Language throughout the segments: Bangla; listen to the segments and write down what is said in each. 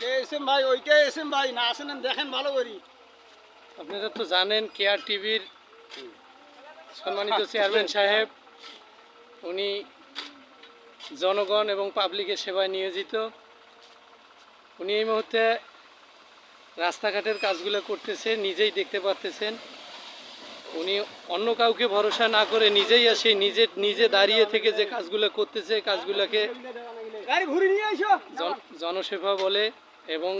এসএম ভাই? ওইটা এসএম ভাই? না আসেন দেখেন ভালো করি। আপনারা তো জানেন কেয়ার টিভির সম্মানিত চেয়ারম্যান সাহেব উনি জনগণ এবং পাবলিকের সেবায় নিয়োজিত। উনি এই মুহূর্তে রাস্তাঘাটের কাজগুলো করতেছে নিজেই দেখতে পারতেছেন। উনি অন্য কাউকে ভরসা না করে নিজেই আসে নিজে নিজে দাঁড়িয়ে থেকে যে কাজগুলো করতেছে কাজগুলোকে গাড়ি ঘুরে নিয়ে আইসো জন- জনসেবা বলে এবং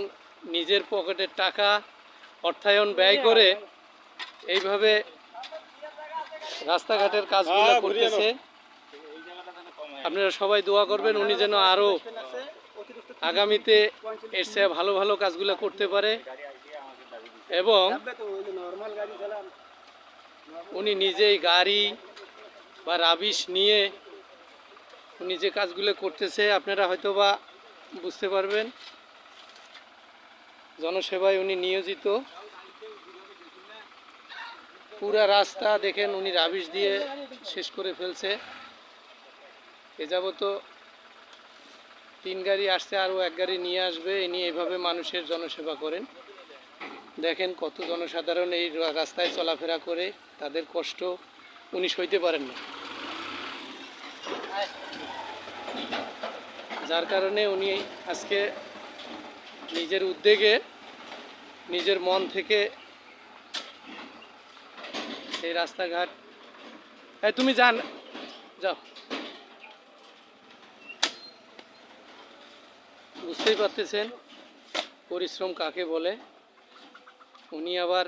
নিজের পকেটের টাকা অর্থায়ন ব্যয় করে এইভাবে রাস্তাঘাটের কাজগুলো করতেছে। আপনারা সবাই দোয়া করবেন উনি যেন আরও আগামীতে এর চেয়ে ভালো ভালো কাজগুলো করতে পারে। এবং উনি নিজেই গাড়ি বা রাবিশ নিয়ে উনি যে কাজগুলো করতেছে আপনারা হয়তো বা বুঝতে পারবেন। জনসেবায় উনি নিয়োজিত। পুরা রাস্তা দেখেন উনি রাবিশ দিয়ে শেষ করে ফেলছে। এ যাবত তিন গাড়ি আসছে, আরও এক গাড়ি নিয়ে আসবে। ইনি এভাবে মানুষের জনসেবা করেন। দেখেন কত জনসাধারণ এই রাস্তায় চলাফেরা করে, তাদের কষ্ট উনি সইতে পারেন না। যার কারণে উনি আজকে নিজের উদ্যোগে নিজের মন থেকে সেই রাস্তাঘাট। হ্যাঁ তুমি যান, যাও। বুঝতেই পারতেছেন পরিশ্রম কাকে বলে। উনি আবার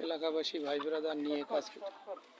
এলাকাবাসী ভাই ব্রাদার নিয়ে কাজ করতে